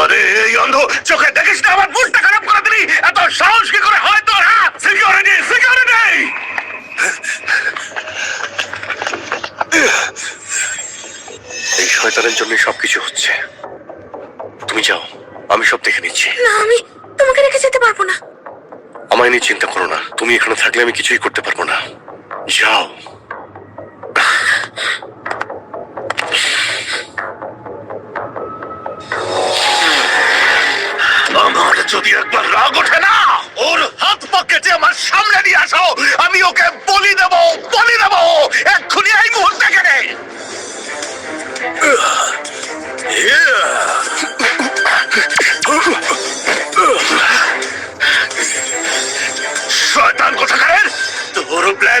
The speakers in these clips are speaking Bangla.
আরে এই অন্ধ, চোখে দেখিস না, আমার মুখটা খারাপ করে দিলি। এত সাহস কি করে হয়? তুমি এখানে থাকলে আমি কিছুই করতে পারব না। যাও। আমার যদি একবার রাগ ওঠে না, ওর হাত পা কেটে আমার সামনে দিয়ে আসো, আমি ওকে বলি দেব বলি দেব। এক্ষুনি এই মুহূর্তে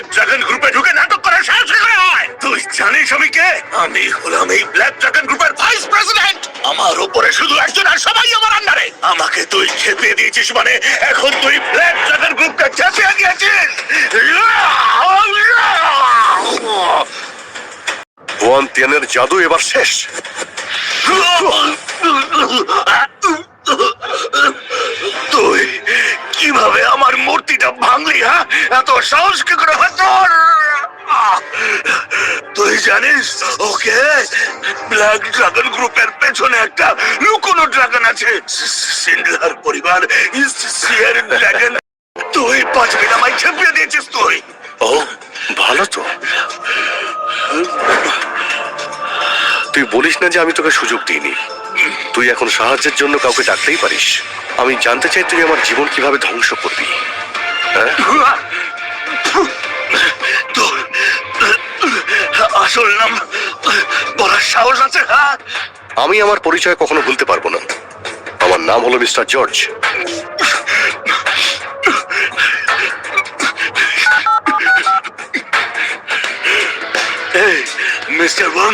ব্ল্যাক ড্রাগন গ্রুপে ঢুকে নাটক করার সাহস করে হয়? তুই জানিস আমি কে? আমি হলাম এই ব্ল্যাক ড্রাগন গ্রুপের ভাইস প্রেসিডেন্ট আমার উপরে শুধু একজন আর সবাই আমার আন্ডারে। আমাকে তুই খেপিয়ে দিয়েছিস মানে এখন তুই ব্ল্যাক ড্রাগন গ্রুপকে খেপিয়ে দিয়েছিস। ওয়ান তিয়ানের জাদু এবার শেষ। তুই কীভাবে আমার মূর্তিটা ভাঙলি হ্যাঁ? এত সাহস কি করে হয় তোর? তুই জানিস ওকে ব্ল্যাক ড্রাগন গ্রুপের পেছনে একটা লুকোনো ড্রাগন আছে। সিন্ডলার পরিবার সিয়ার ড্রাগন তুই পাঁচ আমায় খেপিয়ে দিয়েছিস তুই। ও ভালো তো। তুই বলিস না যে আমি তোকে সুযোগ দিইনি। তুই এখন সাহায্যের জন্য কাউকে ডাকতেই পারিস। আমি জানতে চাই তুই আমার জীবন কীভাবে ধ্বংস করবি। হ্যাঁ? বলার সাহস আছে হ্যাঁ? আমি আমার পরিচয় কখনো ভুলতে পারব না। আমার নাম হলো মিস্টার জর্জ। মিস্টার ওয়াং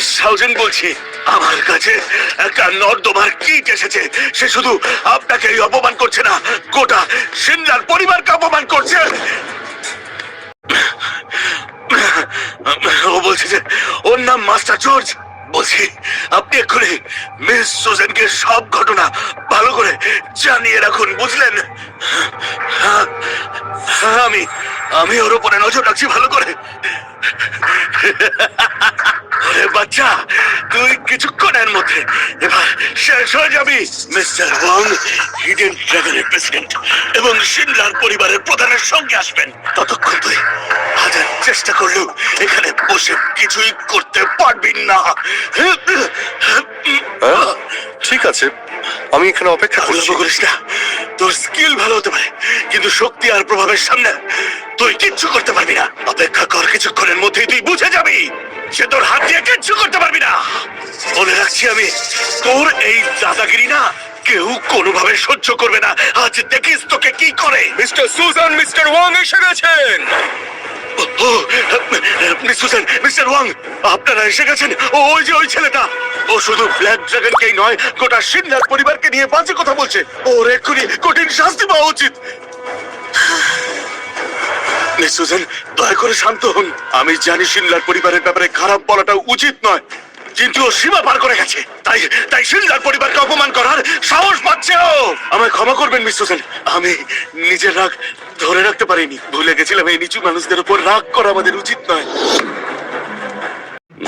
সাউজেন বলছি আমার কাছে একটা নর্দমার কিট এসেছে। সে শুধু আপনাকে অপমান করছে না গোটা সিন্দার পরিবারকে অপমান করছে। বলছে যে ওর নাম মাস্টার জর্জ। বলছি আপনি এক্ষুনি মিস সুজেনকে সব ঘটনা ভালো করে জানিয়ে রাখুন বুঝলেন? হ্যাঁ, হ্যাঁ, আমি আমি ওর উপরে নজর রাখছি ভালো করে। বাচ্চা তুই কিছুক্ষণের মধ্যে এবার শেষ হয়ে যাবি। মিস্টার ওয়াং হিডেন ড্রাগনের প্রেসিডেন্ট এবং সিনলার পরিবারের প্রধানের সঙ্গে আসবেন। ততক্ষণ তুই হাজার চেষ্টা করলেও এখানে বসে কিছুই করতে পারবি না। ঠিক আছে। আমি এখানে অপেক্ষা করছি। করিস না। তোর স্কিল ভালো হতে পারে কিন্তু শক্তি আর প্রভাবের সামনে তুই কিচ্ছু করতে পারবি না। অপেক্ষা কর কিছুক্ষণের মধ্যেই তুই বুঝে যাবি সে তোর হাত দিয়ে কিচ্ছু করতে পারবি না। বলে রাখছি আমি তোর এই দাদাগিরি না কেউ কোনোভাবে সহ্য করবে না। আজ দেখিস তোকে কি করে। মিস্টার সুজান মিস্টার ওয়াং এসে গেছেন। মিস মিস্টার ওয়াং আপনারা এসে গেছেন ওই যে ওই ছেলেটা ও শুধু ব্ল্যাক ড্রাগনকেই নয় গোটা পরিবারকে নিয়ে বাজে কথা বলছে ওর এক্ষুনি কঠিন শাস্তি পাওয়া উচিত মিস দয়া করে শান্ত হন আমি জানি সিনলার পরিবারের ব্যাপারে খারাপ বলাটা উচিত নয় কিন্তু ও সীমা পার করে গেছে। তাই তাই সিনলার পরিবারকে অপমান করার সাহস পাচ্ছে ও। আমায় ক্ষমা করবেন মিস সুজেন আমি নিজের রাগ ধরে রাখতে পারিনি। ভুলে গেছিলাম, এই নিচু মানুষদের উপর রাগ করা আমাদের উচিত নয়।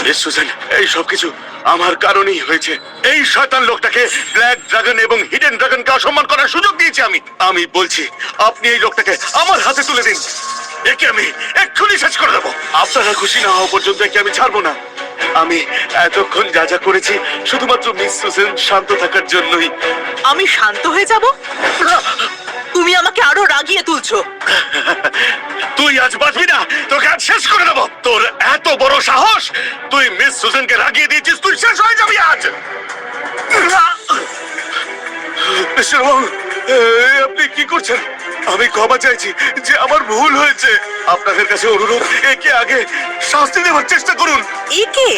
মিস সুজেন এই সবকিছু আমার কারণেই হয়েছে। এই শয়তান লোকটাকে ব্ল্যাক ড্রাগন এবং হিডেন ড্রাগনকে অসম্মান করার সুযোগ দিয়েছি আমি। আমি বলছি, আপনি এই লোকটাকে আমার হাতে তুলে দিন। একে আমি এক্ষুনি শেষ করে দেবো। আপনারা খুশি না হওয়া পর্যন্ত একে আমি ছাড়বো না। আমি এতক্ষণ যা যা করেছি শুধুমাত্র মিস সুজেন শান্ত থাকার জন্যই। আমি শান্ত হয়ে যাব? তুমি আমাকে আরও রাগিয়ে তুলছো। তুই আজ বাঁচবি না তোকে আজ শেষ করে দেবো। তোর এত বড় সাহস তুই মিস সুজেনকে রাগিয়ে দিয়েছিস তুই শেষ হয়ে যাবি আজ। মিস্টার ওয়াং, আপনি কি করছেন? আমি ক্ষমা চাইছি যে আমার ভুল হয়েছে। আপনাদের কাছে অনুরোধ একে আগে শাস্তি দেওয়ার চেষ্টা করুন। একে?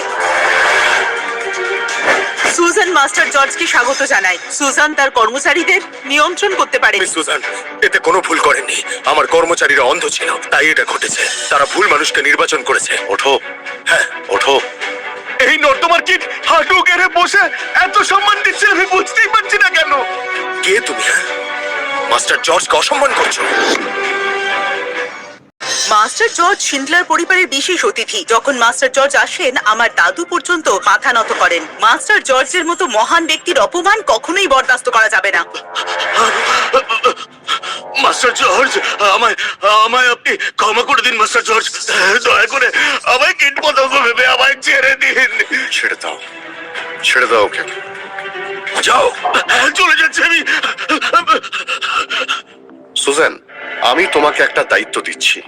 সুজান মাস্টার জর্জকে স্বাগত জানায় সুজান তার কর্মচারীদের নিয়ন্ত্রণ করতে পারে। মিস সুজান এতে কোনো ভুল করেননি। আমার কর্মচারীরা অন্ধ ছিল তাই এটা ঘটেছে। তারা ভুল মানুষকে নির্বাচন করেছে। ওঠো। হ্যাঁ ওঠো। এই নর্দমার কিট হাঁটু গেড়ে বসে এত সম্মান দিচ্ছে আমি বুঝতেই পারছি না কেন। কে তুমি হ্যাঁ? মাস্টার জর্জকে অসম্মান করছ। মাস্টার জর্জ শিন্ডলার পরিবারের বিশেষ অতিথি। যখন মাস্টার জর্জ আসেন আমার দাদু পর্যন্ত মাথা নত করেন। মাস্টার জর্জের মতো মহান ব্যক্তির অপমান কখনোই বরদাস্ত করা যাবে না। মাস্টার জর্জ আমায় আমায় আপনি ক্ষমা করে দিন মাস্টার জর্জ। দয়া করে আমায় কীট পতঙ্গ ভেবে আমায় ছেড়ে দিন। ছেড়ে দাও। ছেড়ে দাও ওকে। যাও। হ্যাঁ, চলে যাচ্ছে আমি। সুজান আমি তোমাকে একটা দায়িত্ব দিচ্ছি।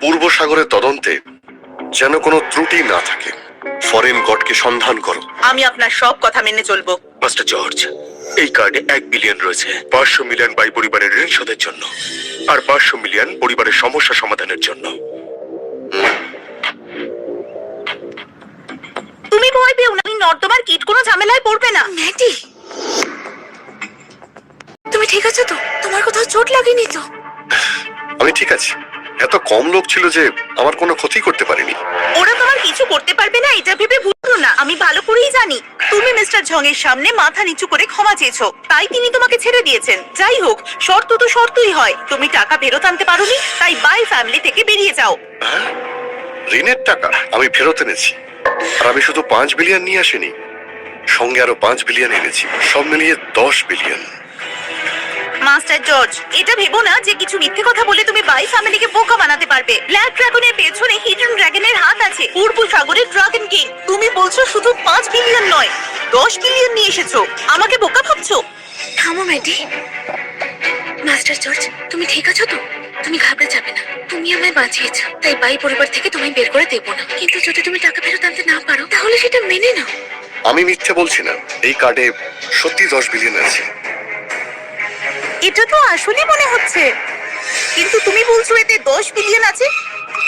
পূর্ব সাগরের তদন্তে যেন কোনো ত্রুটি না থাকে। ফরেন গডকে সন্ধান করো। আমি আপনার সব কথা মেনে চলবো। মাস্টার জর্জ এই কার্ডে এক বিলিয়ন রয়েছে। পাঁচশো মিলিয়ন বাই পরিবারের ঋণ শোধের জন্য আর পাঁচশো মিলিয়ন পরিবারের সমস্যা সমাধানের জন্য। তুমি ভয় পেও না নর্দমার কিট কোনো ঝামেলায় পড়বে না। ম্যাডি তুমি ঠিক আছো তো? তোমার কোথাও চোট লাগেনি তো? আমি ঠিক আছি। এত কম লোক ছিল যে আমার কোনো ক্ষতি করতে পারেনি। ওরা তোমার কিছু করতে পারবে না এটা ভেবে ভুলো না। আমি ভালো করেই জানি। তুমি মিস্টার ঝং এর সামনে মাথা নিচু করে ক্ষমা চেয়েছো। তাই তিনি তোমাকে ছেড়ে দিয়েছেন। যাই হোক শর্ত তো শর্তই হয়। তুমি টাকা ফেরত আনতে পারোনি তাই বাই ফ্যামিলি থেকে বেরিয়ে যাও। ঋণের টাকা আমি ফেরত এনেছি। আর আমি শুধু পাঁচ বিলিয়ন নিয়ে আসিনি সঙ্গে আরও পাঁচ বিলিয়ন এনেছি। সব মিলিয়ে দশ বিলিয়ন। মাস্টার জর্জ এটা ভেবো না যে কিছু মিথ্যে কথা বলে তুমি বাই ফ্যামিলিকে বোকা বানাতে পারবে। ব্ল্যাক ড্রাগনের পেছনে হিডেন ড্রাগনের হাত আছে পূর্ব সাগরের ড্রাগন কিং তুমি বলছো শুধু পাঁচ বিলিয়ন নয় দশ বিলিয়ন নিয়ে এসেছ। আমাকে বোকা ভাবছ? থামো ম্যাডি মাস্টার জর্জ তুমি ঠিক আছো তো? তুমি ঘাবড়ে যাবে না। তুমি আমায় বাঁচিয়েছো তাই বাই পরিবার থেকে তোমায় বের করে দেবো না। কিন্তু যদি তুমি টাকা ফেরত আনতে না পারো তাহলে সেটা মেনে নাও। আমি মিথ্যে বলছি না। এই কার্ডে সত্যি দশ বিলিয়ন আছে। এটা তো আসলে মনে হচ্ছে। কিন্তু তুমি বলছো এতে দশ বিলিয়ন আছে?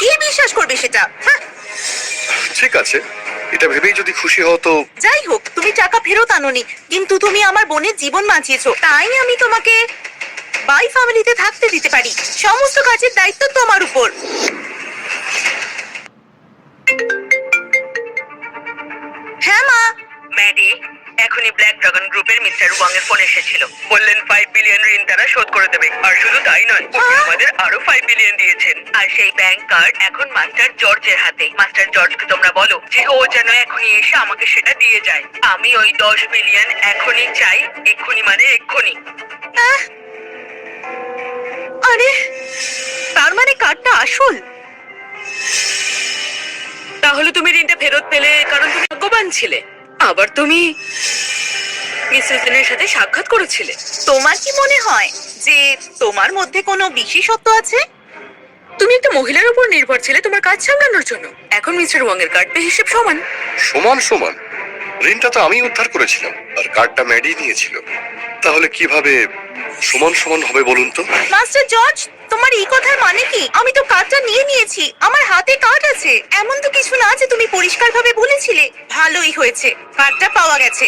কে বিশ্বাস করবে সেটা? হ্যাঁ, ঠিক আছে। এটা ভেবেই যদি খুশি হও তো যাই হোক তুমি টাকা ফেরত আনোনি কিন্তু তুমি আমার বোনের জীবন বাঁচিয়েছো। তাই আমি তোমাকে বাই ফ্যামিলিতে থাকতে দিতে পারি। সমস্ত কাজের দায়িত্ব তোমার উপর। হ্যাঁ মা। ম্যাডি এখনই ব্ল্যাক ড্রাগন গ্রুপের মিস্টার ফোন এসেছিল। বললেন ফাইভ বিলিয়ন ঋণ তারা শোধ করে দেবে। আর শুধু তাই নয় উনি আমাদের আরও ফাইভ বিলিয়ন দিয়েছেন। আর সেই ব্যাংক কার্ড এখন মাস্টার জর্জের হাতে। মাস্টার জর্জকে তোমরা বলো যে ও যেন এখনই এসে আমাকে সেটা দিয়ে যায়। আমি ওই দশ বিলিয়ন এখনই চাই এক্ষুনি মানে এক্ষুনি। আরে তার মানে কার্ডটা আসল? তাহলে তুমি ঋণটা ফেরত পেলে কারণ তুমি ভাগ্যবান ছিলে। আবার তুমি মিসেস দিনের সাথে সাক্ষাৎ করেছিলে। তোমার কি মনে হয় যে তোমার মধ্যে কোনো বিশেষত্ব আছে? তুমি একটা মহিলার উপর নির্ভর ছিলে তোমার কাজ সামলানোর জন্য। এখন মিস্টার ওয়াং এর কার্ডে হিসেব সমান। সমান সমান। ঋণটা তো আমি উদ্ধার করেছিলাম আর কার্ডটা ম্যাডি নিয়েছিল। তাহলে কীভাবে সমান সমান হবে বলুন তো? মাস্টার জর্জ তোমার এই কথার মানে কি? আমি তো কার্ডটা নিয়ে নিয়েছি। আমার হাতে কার্ড আছে। এমন তো কিছু না যে তুমি পরিষ্কারভাবে বলেছিলে। ভালোই হয়েছে। কার্ডটা পাওয়া গেছে।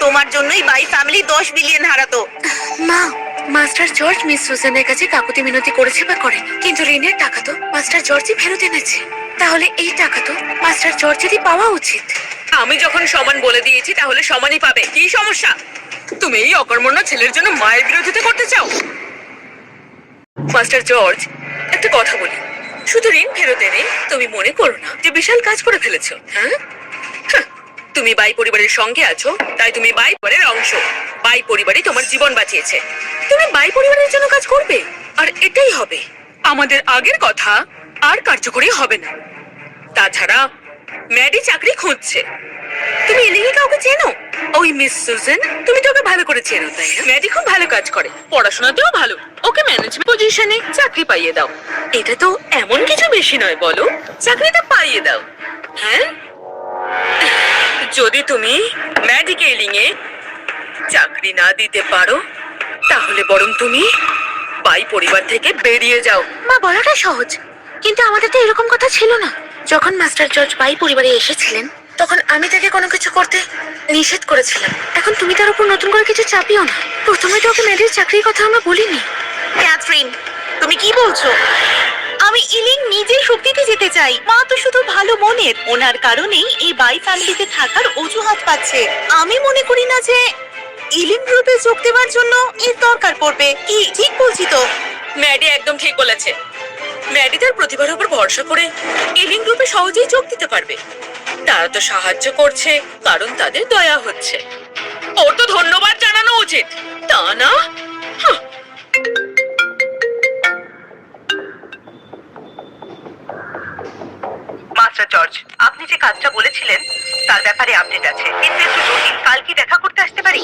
তোমার জন্যই বাই ফ্যামিলি দশ বিলিয়ন হারাতো। মা মাস্টার জর্জ মিস সুজানের কাছে কাকুতি মিনতি করেছে বা করেনি? কিন্তু ঋণের টাকা তো মাস্টার জর্জই ফেরত এনেছে। তাহলে এই টাকা তো মাস্টার জর্জেরই পাওয়া উচিত। আমি যখন সমান বলে দিয়েছি তাহলে সমানই পাবে। কি সমস্যা? তুমি এই অকর্মণ্য ছেলের জন্য মায়ের বিরোধিতা করতে চাও? মাস্টার জর্জ, একটা কথা বলি। শুধু ঋণ ফেরত এনে তুমি মনে করো না যে বিশাল কাজ করে ফেলেছো হ্যাঁ? তুমি বাই পরিবারের সঙ্গে আছো, তাই তুমি বাই পরিবারের অংশ। বাই পরিবারই তোমার জীবন বাঁচিয়েছে। তুমি বাই পরিবারের জন্য কাজ করবে, আর এটাই হবে। আমাদের আগের কথা আর কার্যকরী হবে না। তাছাড়া ম্যাডি চাকরি খুঁজছে। তুমি এলিকে কাউকে চেনো? ওই মিস সুজেন তুমি তো ওকে ভালো করে চেনো তাই না? ম্যাডি খুব ভালো কাজ করে পড়াশোনাতেও ভালো। ওকে ম্যানেজমেন্ট পজিশনে চাকরি পাইয়ে দাও। এটা তো এমন কিছু বেশি নয় বলো। চাকরিটা পাইয়ে দাও। হ্যাঁ? যদি তুমি ম্যাডিকে এলিংয়ে চাকরি না দিতে পারো তাহলে বরং তুমি বাই পরিবার থেকে বেরিয়ে যাও। মা বলাটা সহজ। কিন্তু আমাদের তো এরকম কথা ছিল না। যখন মাস্টার জর্জ বাই পরিবারে এসেছিলেন তখন আমি তাকে কোনো কিছু করতে নিষেধ করেছিলাম। এখন তুমি তার উপর নতুন করে কিছু চাপিও না। প্রথমে তো ওকে মেয়েদের চাকরির কথা আমরা বলিনি। ক্যাথরিন তুমি কি বলছো? আমি ইলিং নিজে শক্তিতে যেতে চাই। মা তো শুধু ভালো মনের। ওনার কারণেই এই বাই ফ্যামিলিতে থাকার অজুহাত পাচ্ছে। আমি মনে করি না যে ইলিং গ্রুপে যোগ দেওয়ার জন্য এর দরকার পড়বে। কি ঠিক বলছি তো? ম্যাডি একদম ঠিক বলেছে। ম্যাডি তার প্রতিভার উপর ভরসা করে এলিং গ্রুপে সহজেই যোগ দিতে পারবে। তারা তো সাহায্য করছে, কারণ তাদের দয়া হচ্ছে। ওর তো ধন্যবাদ জানানো উচিত। তা না। মাস্টার জর্জ, আপনি যে কাজটা বলেছিলেন, তার ব্যাপারে আপডেট আছে। কিন্তু একটু জটিল, কাল কি দেখা করতে আসতে পারি?